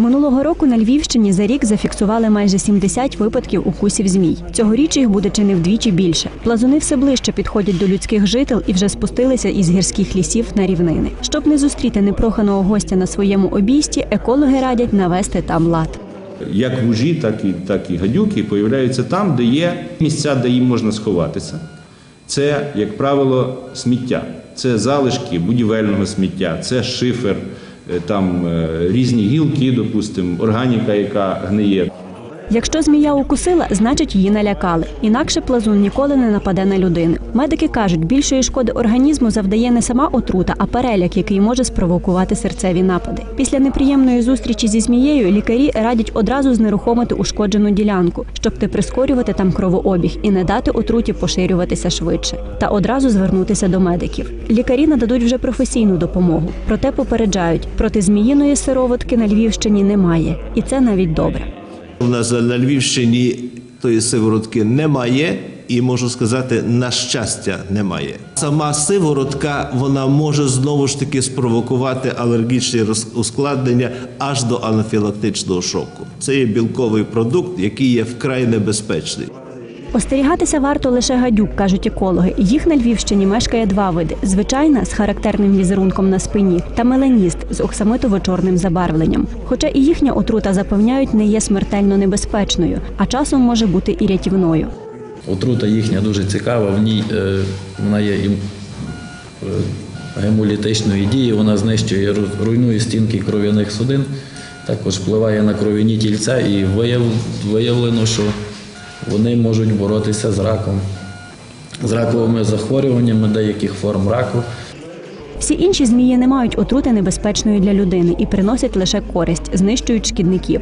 Минулого року на Львівщині за рік зафіксували майже 70 випадків укусів змій. Цьогоріч їх буде чи не вдвічі більше. Плазуни все ближче підходять до людських жител і вже спустилися із гірських лісів на рівнини. Щоб не зустріти непроханого гостя на своєму обійсті, екологи радять навести там лад. Як вужі, так і, так і гадюки появляються там, де є місця, де їм можна сховатися. Це, як правило, сміття. Це залишки будівельного сміття, це шифер, там е, різні гілки, допустимо, органіка, яка гниє. Якщо змія укусила, значить її налякали. Інакше плазун ніколи не нападе на людину. Медики кажуть, більшої шкоди організму завдає не сама отрута, а переляк, який може спровокувати серцеві напади. Після неприємної зустрічі зі змією лікарі радять одразу знерухомити ушкоджену ділянку, щоб не прискорювати там кровообіг і не дати отруті поширюватися швидше, та одразу звернутися до медиків. Лікарі нададуть вже професійну допомогу, проте попереджають, проти зміїної сироватки на Львівщині немає, і це навіть добре. У нас на Львівщині тої сиворотки немає, і можу сказати, на щастя, немає. Сама сиворотка вона може знову ж таки спровокувати алергічні ускладнення аж до анафілактичного шоку. Це є білковий продукт, який є вкрай небезпечний. Остерігатися варто лише гадюк, кажуть екологи. Їх на Львівщині мешкає два види: звичайна з характерним візерунком на спині та меленіст з оксамитово-чорним забарвленням. Хоча і їхня отрута запевняють не є смертельно небезпечною, а часом може бути і рятівною. Отрута їхня дуже цікава. В ній е, вона є ім- е, гемолітичної дії, вона знищує, ру- руйнує стінки кров'яних судин, також впливає на кров'яні тільця і вияв, виявлено, що вони можуть боротися з раком, з раковими захворюваннями деяких форм раку. Всі інші змії не мають отрути небезпечної для людини і приносять лише користь, знищують шкідників.